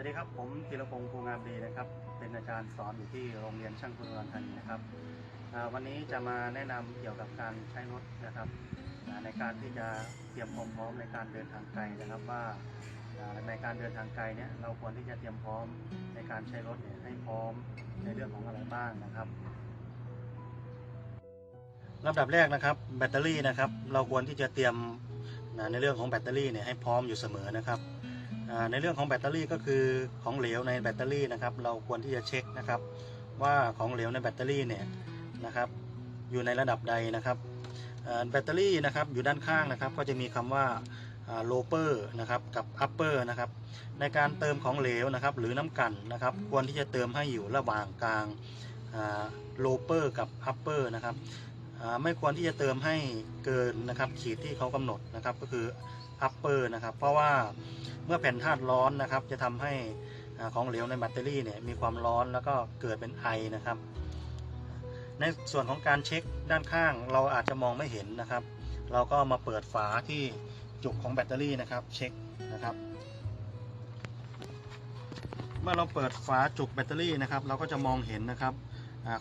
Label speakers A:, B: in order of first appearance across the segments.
A: วัสดีครับ ผมธีรพงศ์ภูงามดีนะครับ เป็นอาจารย์สอนอยู่ที่โรงเรียนช่างคุณรันธานีนะครับวันนี้จะมาแนะนำเกี่ยวกับการใช้รถนะครับ ในการที่จะเตรียมความพร้อมในการเดินทางไกลนะครับว่าในการเดินทางไกลเนี่ยเราควรที่จะเตรียมพร้อมในการใช้รถเนี่ยให้พร้อมในเรื่องของอะไรบ้างนะครับลำดับแรกนะครับแบตเตอรี่นะครับ เราควรที่จะเตรียมในเรื่องของแบตเตอรี่เนี่ยให้พร้อมอยู่เสมอนะครับ ในเรื่องของแบตเตอรี่ก็คือของเหลวในแบตเตอรี่นะครับ เราควรที่จะเช็คนะครับ ว่าของเหลวในแบตเตอรี่เนี่ยนะครับ อยู่ในระดับใดนะครับแบตเตอรี่นะครับอยู่ด้านข้างนะครับ ก็จะมีคำว่าโลเปอร์นะครับกับอัปเปอร์นะครับในการเติมของเหลวนะครับ หรือน้ำกันนะครับ ควรที่จะเติมให้อยู่ระหว่างกลางโลเปอร์กับอัปเปอร์นะครับ ไม่ควรที่จะเติมให้เกินนะครับขีดที่เขากำหนดนะครับก็คือ upper นะครับ เพราะว่าเมื่อแผ่นธาตุร้อนนะครับ จะทำให้ของเหลวในแบตเตอรี่เนี่ยมีความร้อนแล้วก็เกิดเป็นไอนะครับ ในส่วนของการเช็คด้านข้างเราอาจจะมองไม่เห็นนะครับ เราก็มาเปิดฝาที่จุกของแบตเตอรี่นะครับเช็คนะครับ เมื่อเราเปิดฝาจุกแบตเตอรี่นะครับ เราก็จะมองเห็นนะครับ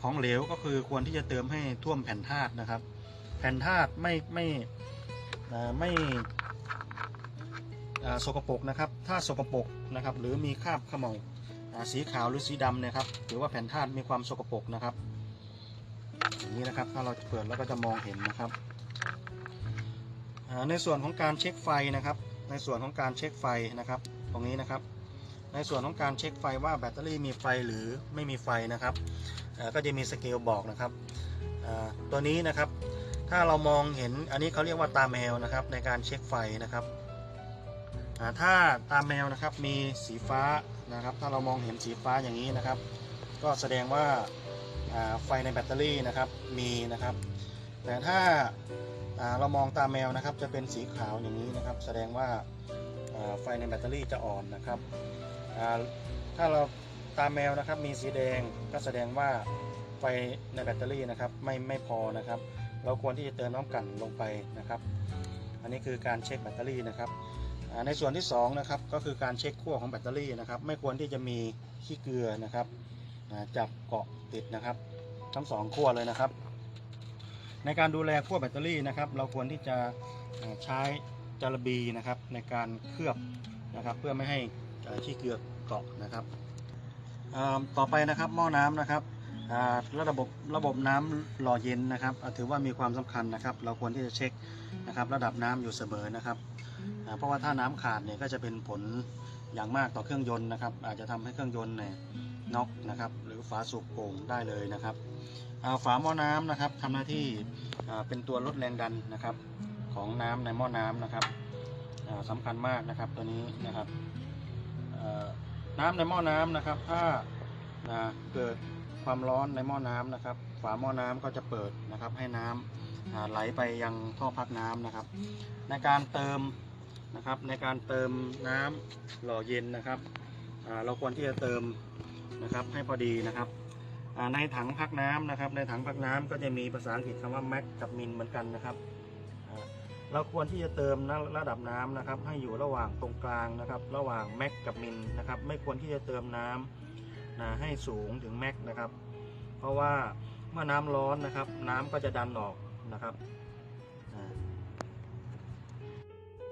A: ของเหลวก็คือควรที่จะเติมให้ท่วมแผ่นธาตุนะครับ แผ่นธาตุไม่ไม่ไม่สกปรกนะครับถ้าสกปรกนะครับ หรือมีคราบขม่าอ่าสีขาวหรือสีดำนะครับถือว่าแผ่นธาตุมีความสกปรกนะครับอย่างนี้นะครับ ถ้าเราเปิดแล้วก็จะมองเห็นนะครับในส่วนของการเช็คไฟนะครับ ในส่วนของการเช็คไฟนะครับ ตรงนี้นะครับ ในส่วนของการเช็คไฟว่าแบตเตอรี่มีไฟหรือไม่มีไฟนะครับก็จะมีสเกลบอกนะครับตัวนี้นะครับถ้าเรามองเห็นอันนี้เขาเรียกว่าตาแมวนะครับในการเช็คไฟนะครับถ้าตาแมวนะครับมีสีฟ้านะครับ ถ้าเรามองเห็นสีฟ้าอย่างนี้นะครับ ก็แสดงว่าไฟในแบตเตอรี่นะครับมีนะครับ แต่ถ้าเรามองตาแมวนะครับ จะเป็นสีขาวอย่างนี้นะครับ แสดงว่าไฟในแบตเตอรี่จะอ่อนนะครับ ถ้าเราตาแมวนะครับมีสีแดงก็แสดงว่าไฟในแบตเตอรี่นะครับไม่ไม่พอนะครับ เราควรที่จะเติมน้ำกันลงไปนะครับ อันนี้คือการเช็คแบตเตอรี่นะครับในส่วนที่2นะครับก็คือการเช็คขั้วของแบตเตอรี่นะครับ ไม่ควรที่จะมีขี้เกลือนะครับจับเกาะติดนะครับ ทั้งสองขั้วเลยนะครับ ในการดูแลขั้วแบตเตอรี่นะครับ เราควรที่จะใช้จารบีนะครับในการเคลือบนะครับ เพื่อไม่ให้ ขี้เกลือเกาะนะครับต่อไปนะครับหม้อน้ำนะครับระบบระบบน้ำหล่อเย็นนะครับถือว่ามีความสำคัญนะครับ เราควรที่จะเช็คนะครับ ระดับน้ำอยู่เสมอนะครับ เพราะว่าถ้าน้ำขาดเนี่ยก็จะเป็นผลอย่างมากต่อเครื่องยนต์นะครับ อาจจะทำให้เครื่องยนต์เนี่ยน็อกนะครับหรือฝาสูบโป่งได้เลยนะครับฝาหม้อน้ำนะครับทำหน้าที่เป็นตัวลดแรงดันนะครับ ของน้ำในหม้อน้ำนะครับอ่าสำคัญมากนะครับตัวนี้นะครับ น้ำในหม้อน้ำนะครับ ถ้าอ่าเกิดความร้อนในหม้อน้ำนะครับ ฝาหม้อน้ำก็จะเปิดนะครับ ให้น้ำอ่าไหลไปยังท่อพักน้ำนะครับ ในการเติมนะครับ ในการเติมน้ำหล่อเย็นนะครับเราควรที่จะเติมนะครับให้พอดีนะครับในถังพักน้ำนะครับ ในถังพักน้ำก็จะมีภาษาอังกฤษคำว่าแม็กกับมินเหมือนกันนะครับ เราควรที่จะเติมระดับน้ำนะครับ ให้อยู่ระหว่างตรงกลางนะครับ ระหว่างแม็กกับมินนะครับ ไม่ควรที่จะเติมน้ำนะให้สูงถึงแม็กนะครับ เพราะว่าเมื่อน้ำร้อนนะครับ น้ำก็จะดันออกนะครับ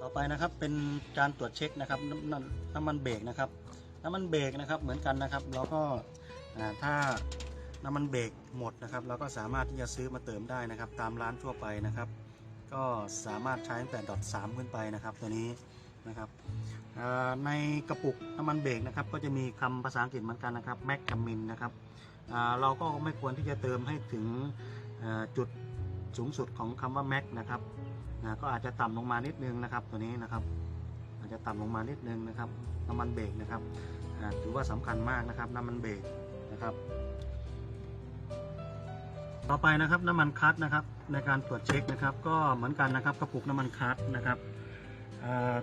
A: ต่อไปนะครับเป็นการตรวจเช็คนะครับน้ำมันเบรกนะครับ น้ำมันเบรกนะครับเหมือนกันนะครับเราก็ถ้าน้ำมันเบรกหมดนะครับ เราก็สามารถที่จะซื้อมาเติมได้นะครับ ตามร้านทั่วไปนะครับ ก็สามารถใช้ตั้งแต่ดอทสามขึ้นไปนะครับตัวนี้นะครับในกระปุกน้ำมันเบรกนะครับ ก็จะมีคำภาษาอังกฤษเหมือนกันนะครับแมกกามินนะครับเราก็ไม่ควรที่จะเติมให้ถึงจุดสูงสุดของคำว่าแม็กนะครับก็อาจจะต่ำลงมานิดนึงนะครับตัวนี้นะครับ อาจจะต่ำลงมานิดนึงนะครับน้ำมันเบรกนะครับถือว่าสำคัญมากนะครับน้ำมันเบรกนะครับ ต่อไปนะครับน้ำมันคัตนะครับในการตรวจเช็คนะครับ ก็เหมือนกันนะครับกระปุกน้ำมันคัตนะครับ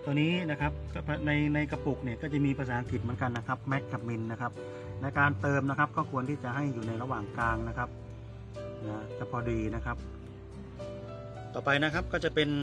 A: ตัวนี้นะครับในในกระปุกเนี่ยก็จะมีภาษาอังกฤษเหมือนกันนะครับแม็กกับมินนะครับในการเติมนะครับก็ควรที่จะให้อยู่ในระหว่างกลางนะครับนะจะพอดีนะครับ ต่อไปนะครับก็จะเป็น